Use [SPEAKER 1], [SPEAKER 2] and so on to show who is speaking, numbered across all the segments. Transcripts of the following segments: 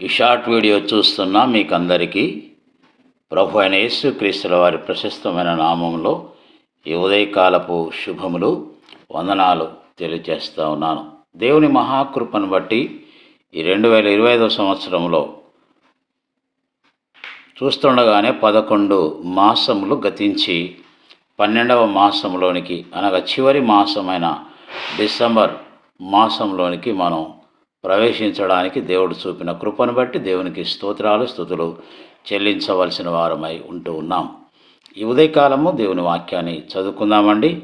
[SPEAKER 1] ఈ short video చూస్తున్న మీకు అందరికీ ప్రభు అయిన యేసుక్రీస్తుల వారి ప్రశస్తమైన నామంలో ఈ ఉదయకాలపు శుభములు వందనాలు తెలియజేస్తూ ఉన్నాను. దేవుని మహాకృపను బట్టి ఈ రెండు వేల ఇరవై ఐదవ సంవత్సరంలో చూస్తుండగానే పదకొండు మాసములు గతించి పన్నెండవ మాసంలోనికి అనగా చివరి మాసమైన డిసెంబర్ మాసంలోనికి మనం ప్రవేశించడానికి దేవుడు చూపిన కృపను బట్టి దేవునికి స్తోత్రాలు స్థుతులు చెల్లించవలసిన వారమై ఉంటూ ఉన్నాం. ఈ ఉదయకాలము దేవుని వాక్యాన్ని చదువుకుందామండి.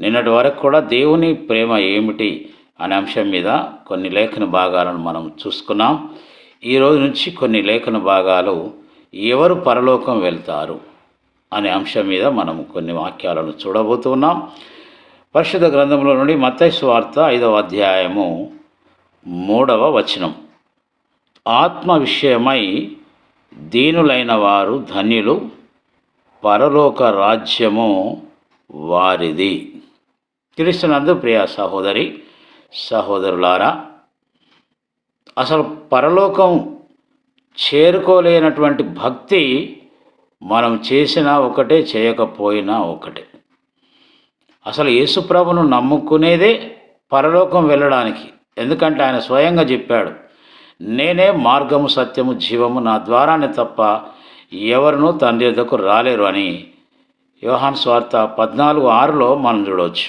[SPEAKER 1] నిన్నటి వరకు కూడా దేవుని ప్రేమ ఏమిటి అనే అంశం మీద కొన్ని లేఖన భాగాలను మనం చూసుకున్నాం. ఈ రోజు నుంచి కొన్ని లేఖన భాగాలు ఎవరు పరలోకం వెళ్తారు అనే అంశం మీద మనం కొన్ని వాక్యాలను చూడబోతున్నాం. పరిశుద్ధ గ్రంథంలో నుండి మత్తయి వార్త ఐదవ అధ్యాయము మూడవ వచనం. ఆత్మ విషయమై దీనులైన వారు ధన్యులు పరలోక రాజ్యము వారిది. క్రీస్తునందు ప్రియ సహోదరి సహోదరులారా అసలు పరలోకం చేరుకోలేనటువంటి భక్తి మనం చేసినా ఒకటే చేయకపోయినా ఒకటే. అసలు యేసుప్రభును నమ్ముకునేదే పరలోకం వెళ్ళడానికి. ఎందుకంటే ఆయన స్వయంగా చెప్పాడు నేనే మార్గము సత్యము జీవము నా ద్వారానే తప్ప ఎవరునూ తండ్రి యొద్దకు రాలేరు అని యోహాన్ స్వార్త పద్నాలుగు ఆరులో మనం చూడవచ్చు.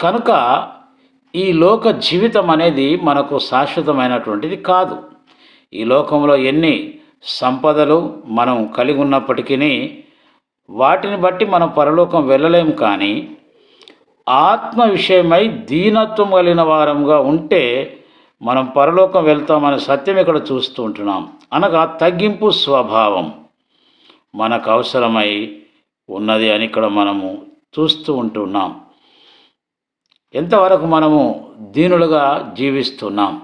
[SPEAKER 1] కనుక ఈ లోక జీవితం అనేది మనకు శాశ్వతమైనటువంటిది కాదు. ఈ లోకంలో ఎన్ని సంపదలు మనం కలిగి ఉన్నప్పటికీ వాటిని బట్టి మనం పరలోకం వెళ్ళలేము కానీ ఆత్మ విషయమై దీనత్వం కలిగిన వారంగా ఉంటే మనం పరలోకం వెళ్తామనే సత్యం ఇక్కడ చూస్తూ ఉంటున్నాం. అనగా తగ్గింపు స్వభావం మనకు అవసరమై ఉన్నది అని ఇక్కడ మనము చూస్తూ ఉంటున్నాం. ఎంతవరకు మనము దీనులుగా జీవిస్తున్నాం?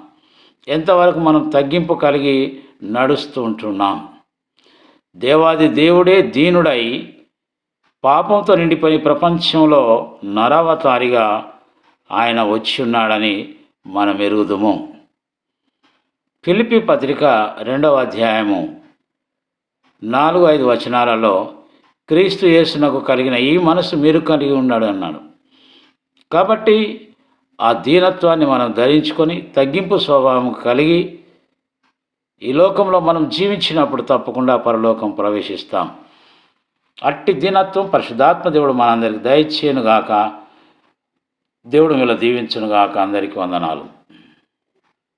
[SPEAKER 1] ఎంతవరకు మనం తగ్గింపు కలిగి నడుస్తూ ఉంటున్నాం? దేవాది దేవుడే దీనుడై పాపంతో నిండిపోయి ప్రపంచంలో నరవతారిగా ఆయన వచ్చి ఉన్నాడని మనం ఎరుగుదుము. ఫిలిపి పత్రిక రెండవ అధ్యాయము నాలుగు ఐదు వచనాలలో క్రీస్తు యేసునకు కలిగిన ఈ మనసు మీరు కలిగి ఉన్నాడు అన్నాడు. కాబట్టి ఆ దీనత్వాన్ని మనం ధరించుకొని తగ్గింపు స్వభావం కలిగి ఈ లోకంలో మనం జీవించినప్పుడు తప్పకుండా పరలోకం ప్రవేశిస్తాం. అట్టి దీనత్వం పరిశుద్ధాత్మ దేవుడు మనందరికి దయచేయను గాక దేవుడు వీళ్ళ దీవించునుగాక. అందరికీ వందనాలు.